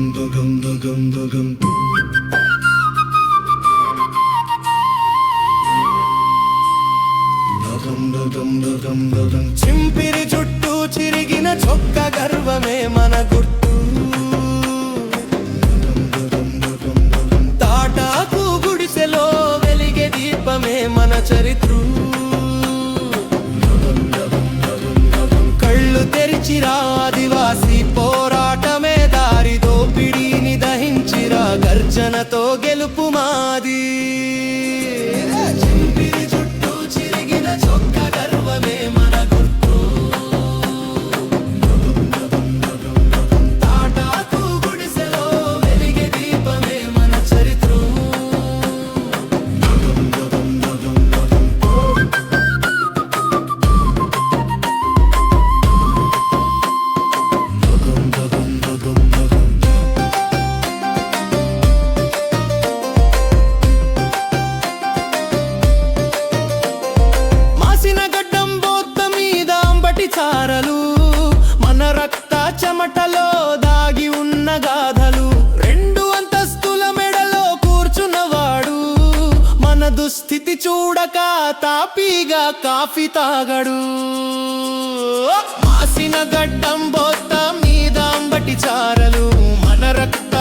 గం గం గం గం చింపిరి చుట్టూ చిరిగిన చొక్క గర్వమే మన గుర్తు. తాటాకు గుడిసెలో వెలిగే దీపమే మన చరిత్ర. కళ్ళు తెరిచిరా ఆదివాసి పో గెలుపు మాది. కారలు మన రక్త చెమటలో దాగి ఉన్న గాథలు. రెండు అంతస్తుల మెడలో కూర్చున్నవాడు మన దుస్థితి చూడక తాపీగా కాఫీ తాగడు. మాసిన గడ్డం బోత్త